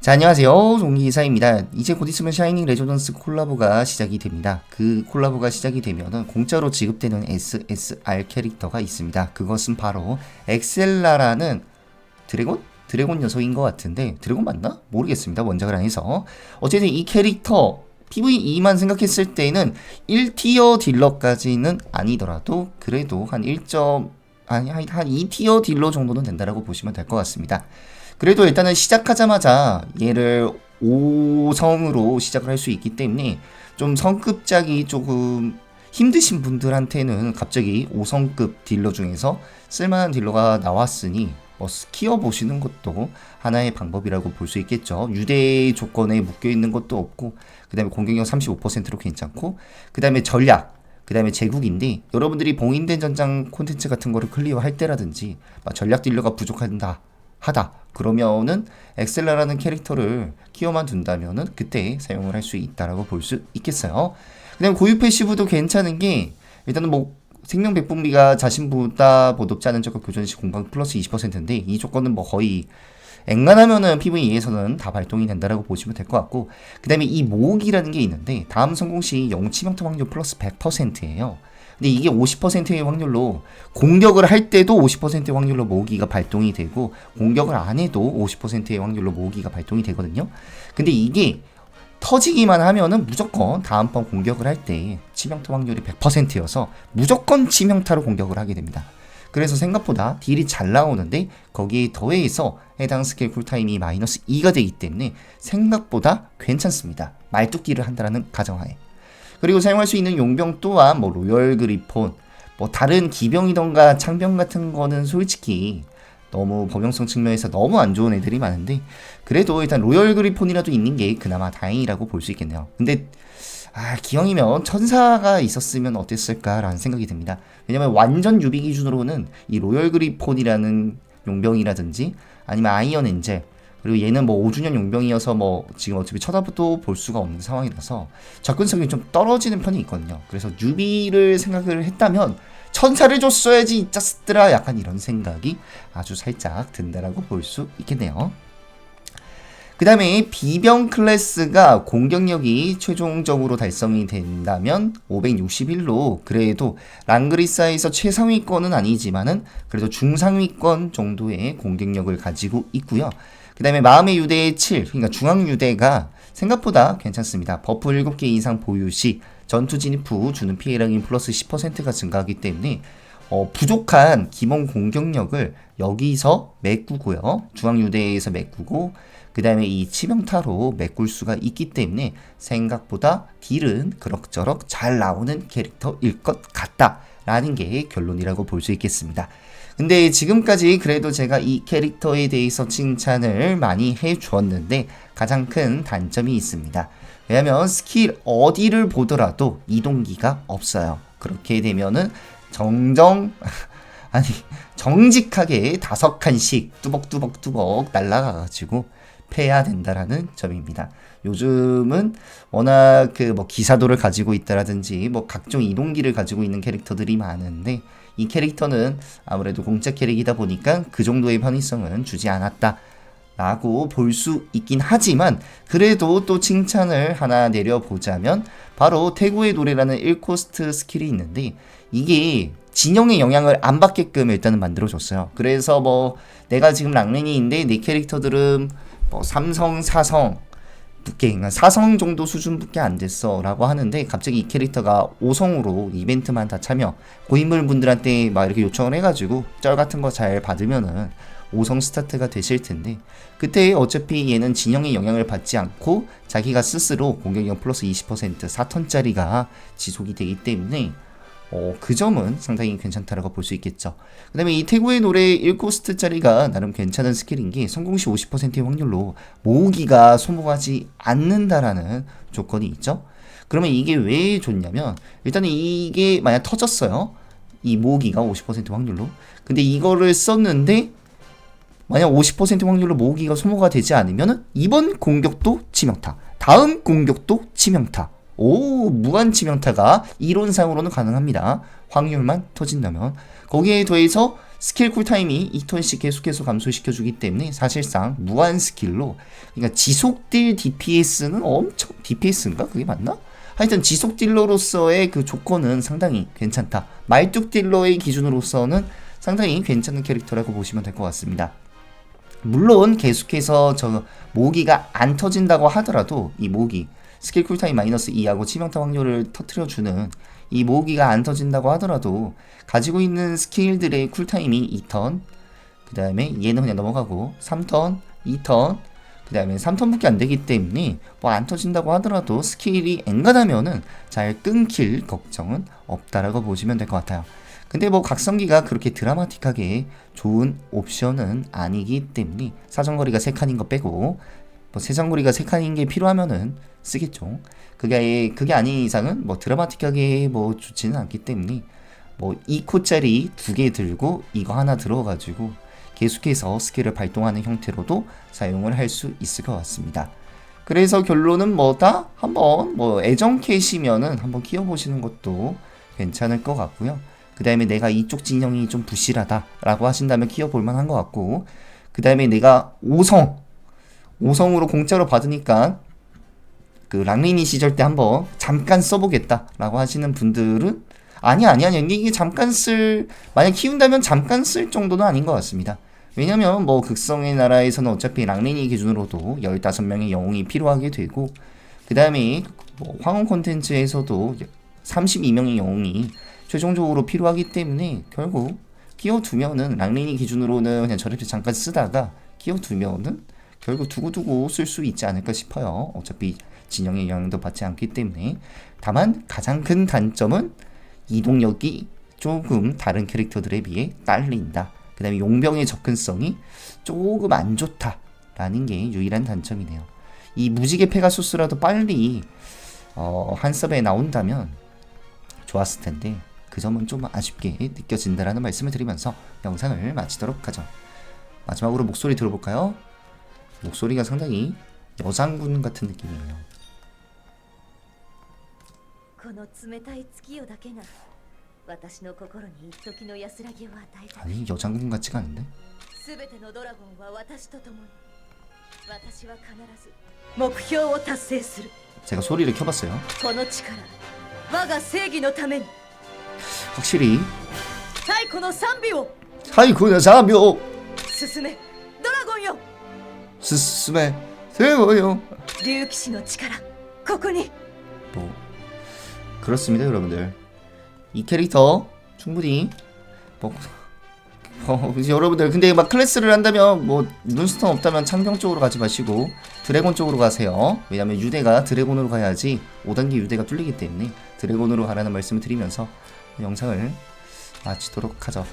자, 안녕하세요. 종기 이사입니다. 이제 곧 있으면 샤이닝 레조던스 콜라보가 시작이 됩니다. 그 콜라보가 시작이 되면은 공짜로 지급되는 SSR 캐릭터가 있습니다. 그것은 바로 엑셀라라는 드래곤? 드래곤 녀석인 것 같은데 드래곤 맞나? 모르겠습니다. 원작을 안 해서. 어쨌든 이 캐릭터 PVE만 생각했을 때는 1티어 딜러까지는 아니더라도 그래도 한 1점 아니 한 2티어 딜러 정도는 된다라고 보시면 될 것 같습니다. 그래도 일단은 시작하자마자 얘를 5성으로 시작을 할 수 있기 때문에 좀 성급작이 조금 힘드신 분들한테는 갑자기 5성급 딜러 중에서 쓸만한 딜러가 나왔으니 뭐 키워 보시는 것도 하나의 방법이라고 볼 수 있겠죠. 유대 조건에 묶여 있는 것도 없고 그다음에 공격력 35%로 괜찮고 그다음에 전략 그 다음에 제국인데 여러분들이 봉인된 전장 콘텐츠 같은 거를 클리어할 때라든지 전략 딜러가 부족한다 하다 그러면은 엑셀라라는 캐릭터를 키워만 둔다면은 그때 사용을 할 수 있다라고 볼 수 있겠어요. 그다음 고유 패시브도 괜찮은 게 일단은 뭐 생명 백분비가 자신보다 보덥지 않은 적과 교전 시 공방 플러스 20%인데 이 조건은 뭐 거의 앵간하면은 PVE에서는 다 발동이 된다라고 보시면 될 것 같고 그 다음에 이 모으기라는 게 있는데 다음 성공 시 영치명타 확률 플러스 100%예요. 근데 이게 50%의 확률로 공격을 할 때도 50%의 확률로 모으기가 발동이 되고 공격을 안 해도 50%의 확률로 모으기가 발동이 되거든요. 근데 이게 터지기만 하면은 무조건 다음번 공격을 할 때 치명타 확률이 100%여서 무조건 치명타로 공격을 하게 됩니다. 그래서 생각보다 딜이 잘 나오는데 거기에 더해서 해당 스킬 쿨타임이 마이너스 2가 되기 때문에 생각보다 괜찮습니다. 말뚝딜을 한다는 가정하에. 그리고 사용할 수 있는 용병 또한 뭐 로열 그리폰, 뭐 다른 기병이던가 창병 같은 거는 솔직히 너무 범용성 측면에서 너무 안 좋은 애들이 많은데 그래도 일단 로열 그리폰이라도 있는 게 그나마 다행이라고 볼 수 있겠네요. 근데 아 기왕이면 천사가 있었으면 어땠을까라는 생각이 듭니다. 왜냐면 완전 유비 기준으로는 이 로열 그리폰이라는 용병이라든지 아니면 아이언 엔젤 그리고 얘는 뭐 5주년 용병이어서 뭐 지금 어차피 쳐다도 볼 수가 없는 상황이라서 접근성이 좀 떨어지는 편이 있거든요. 그래서 뉴비를 생각을 했다면 천사를 줬어야지 이 짜스들아 약간 이런 생각이 아주 살짝 든다라고 볼 수 있겠네요. 그 다음에 비병 클래스가 공격력이 최종적으로 달성이 된다면 561로 그래도 랑그리사에서 최상위권은 아니지만은 그래도 중상위권 정도의 공격력을 가지고 있고요. 그 다음에 마음의 유대의 7, 그러니까 중앙 유대가 생각보다 괜찮습니다. 버프 7개 이상 보유 시 전투 진입 후 주는 피해량이 플러스 10%가 증가하기 때문에 어, 부족한 기본 공격력을 여기서 메꾸고요. 중앙 유대에서 메꾸고 그 다음에 이 치명타로 메꿀 수가 있기 때문에 생각보다 딜은 그럭저럭 잘 나오는 캐릭터일 것 같다 라는 게 결론이라고 볼 수 있겠습니다. 근데 지금까지 그래도 제가 이 캐릭터에 대해서 칭찬을 많이 해 주었는데 가장 큰 단점이 있습니다. 왜냐면 스킬 어디를 보더라도 이동기가 없어요. 그렇게 되면은 정정 아니 정직하게 다섯 칸씩 뚜벅뚜벅뚜벅 날라가가지고 패야 된다라는 점입니다. 요즘은 워낙 그 뭐 기사도를 가지고 있다라든지 뭐 각종 이동기를 가지고 있는 캐릭터들이 많은데 이 캐릭터는 아무래도 공짜 캐릭이다 보니까 그 정도의 편의성은 주지 않았다. 라고 볼 수 있긴 하지만 그래도 또 칭찬을 하나 내려보자면 바로 태구의 노래라는 1코스트 스킬이 있는데 이게 진영의 영향을 안 받게끔 일단은 만들어줬어요. 그래서 뭐 내가 지금 랑랭이인데 내 캐릭터들은 뭐 삼성, 사성, 두께, 그러니까 사성 정도 수준밖에 안 됐어 라고 하는데 갑자기 이 캐릭터가 5성으로 이벤트만 다 참여 고인물 분들한테 막 이렇게 요청을 해가지고 쩔 같은 거 잘 받으면은 5성 스타트가 되실 텐데 그때 어차피 얘는 진영의 영향을 받지 않고 자기가 스스로 공격력 플러스 20% 4턴짜리가 지속이 되기 때문에 어, 그 점은 상당히 괜찮다라고 볼 수 있겠죠. 그 다음에 이 태고의 노래 1코스트짜리가 나름 괜찮은 스킬인 게 성공 시 50%의 확률로 모으기가 소모하지 않는다라는 조건이 있죠. 그러면 이게 왜 좋냐면 일단은 이게 만약 터졌어요. 이 모으기가 50% 확률로. 근데 이거를 썼는데 만약 50% 확률로 모으기가 소모가 되지 않으면 이번 공격도 치명타, 다음 공격도 치명타. 오, 무한 치명타가 이론상으로는 가능합니다. 확률만 터진다면. 거기에 더해서 스킬 쿨타임이 2턴씩 계속해서 감소시켜주기 때문에 사실상 무한 스킬로 그러니까 지속딜 DPS는 엄청 DPS인가 그게 맞나? 하여튼 지속 딜러로서의 그 조건은 상당히 괜찮다. 말뚝 딜러의 기준으로서는 상당히 괜찮은 캐릭터라고 보시면 될 것 같습니다. 물론 계속해서 저 모기가 안 터진다고 하더라도 이 모기 스킬 쿨타임 마이너스 2하고 치명타 확률을 터트려주는 이 모기가 안 터진다고 하더라도 가지고 있는 스킬들의 쿨타임이 2턴 그 다음에 얘는 그냥 넘어가고 3턴 2턴 그 다음에 3턴밖에 안 되기 때문에 뭐 안 터진다고 하더라도 스킬이 엔간하면은 잘 끊길 걱정은 없다라고 보시면 될 것 같아요. 근데 뭐 각성기가 그렇게 드라마틱하게 좋은 옵션은 아니기 때문에 사정거리가 3칸인 거 빼고 뭐 세정거리가 3칸인 게 필요하면은 쓰겠죠. 그게 그게 아닌 이상은 뭐 드라마틱하게 뭐 좋지는 않기 때문에 뭐 2코짜리 두 개 들고 이거 하나 들어가지고 계속해서 스킬을 발동하는 형태로도 사용을 할 수 있을 것 같습니다. 그래서 결론은 뭐다? 한번 뭐 애정 캐시면은 한번 키워보시는 것도 괜찮을 것 같고요. 그 다음에 내가 이쪽 진영이 좀 부실하다라고 하신다면 키워볼 만한 것 같고 그 다음에 내가 5성 5성으로 공짜로 받으니까 그 랑리니 시절 때 한번 잠깐 써보겠다라고 하시는 분들은 아니 아니 아니 이게 잠깐 쓸 만약 키운다면 잠깐 쓸 정도는 아닌 것 같습니다. 왜냐면 뭐 극성의 나라에서는 어차피 랑리니 기준으로도 15명의 영웅이 필요하게 되고 그 다음에 뭐 황혼 콘텐츠에서도 32명의 영웅이 최종적으로 필요하기 때문에 결국 끼워두면은 랑리니 기준으로는 그냥 저렇게 잠깐 쓰다가 끼워두면은 결국 두고두고 쓸 수 있지 않을까 싶어요. 어차피 진영의 영향도 받지 않기 때문에 다만 가장 큰 단점은 이동력이 조금 다른 캐릭터들에 비해 딸린다. 그 다음에 용병의 접근성이 조금 안 좋다라는 게 유일한 단점이네요. 이 무지개 페가수스라도 빨리 어, 한 섭에 나온다면 좋았을 텐데 그 점은 좀 아쉽게 느껴진다라는 말씀을 드리면서 영상을 마치도록 하죠. 마지막으로 목소리 들어볼까요? 목소리가 상당히 여장군 같은 느낌이에요. 아니 여장군 같지가 않은데? 제가 소리를 켜봤어요. 확실히 사이코노 산비오. 사이코노 산비오. 스스메 드라곤요. 進めドラゴンよ 스스메 세워요. 竜騎士の力ここに 뭐 그렇습니다 여러분들 이 캐릭터 충분히 뭐 어, 이제 여러분들 근데 막 클래스를 한다면 뭐 눈스톤 없다면 창병 쪽으로 가지 마시고 드래곤 쪽으로 가세요 왜냐면 유대가 드래곤으로 가야지 5단계 유대가 뚫리기 때문에 드래곤으로 가라는 말씀을 드리면서 영상을 마치도록 하죠